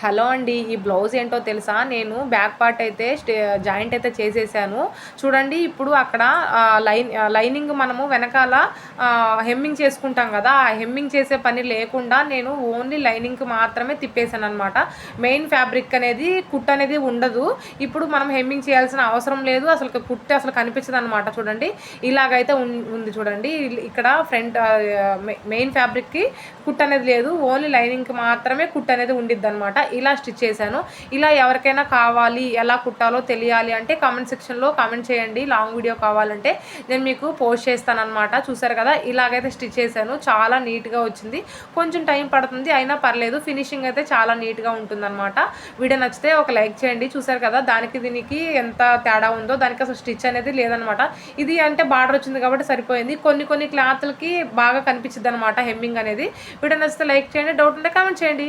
Hello అండి ఈ blouse ఏంటో తెలుసా? నేను బ్యాక్ పార్ట్ అయితే జాయింట్ అయితే చేసేసాను. చూడండి ఇప్పుడు అక్కడ లైన్ లైనింగ్ మనము వెనకాల హెమ్మింగ్ చేసుకుంటాం కదా ఆ హెమ్మింగ్ చేసే పని లేకుండా నేను ఓన్లీ లైనింగ్కి మాత్రమే తిప్పేశాను అనమాట మెయిన్ ఫ్యాబ్రిక్ అనేది కుట్ అనేది ఉండదు. ఇప్పుడు మనం హెమ్మింగ్ చేయాల్సిన అవసరం లేదు. అసలు కుట్ అసలు కనిపించదు అనమాట చూడండి. ఇలాగైతే ఉంది చూడండి. ఇక్కడ ఫ్రంట్ మెయిన్ ఫ్యాబ్రిక్కి కుట్ అనేది లేదు. ఓన్లీ లైనింగ్కి మాత్రమే కుట్ అనేది ఉండిద్ది అనమాట ఇలా స్టిచ్ చేశాను. ఇలా ఎవరికైనా కావాలి ఎలా కుట్టాలో తెలియాలి అంటే కామెంట్ సెక్షన్లో కామెంట్ చేయండి. లాంగ్ వీడియో కావాలంటే నేను మీకు పోస్ట్ చేస్తాను అనమాట చూసారు కదా? ఇలాగైతే స్టిచ్ చేశాను. చాలా నీట్గా వచ్చింది. కొంచెం టైం పడుతుంది అయినా పర్లేదు. ఫినిషింగ్ అయితే చాలా నీట్గా ఉంటుందన్నమాట. వీడియో నచ్చితే ఒక లైక్ చేయండి. చూసారు కదా? దానికి దీనికి ఎంత తేడా ఉందో దానికి అసలు స్టిచ్ అనేది లేదనమాట ఇది అంటే బార్డర్ వచ్చింది కాబట్టి సరిపోయింది. కొన్ని కొన్ని క్లాత్లకి బాగా కనిపించింది అనమాట హెమ్మింగ్ అనేది. వీడియో నచ్చితే లైక్ చేయండి. డౌట్ ఉంటే కామెంట్ చేయండి.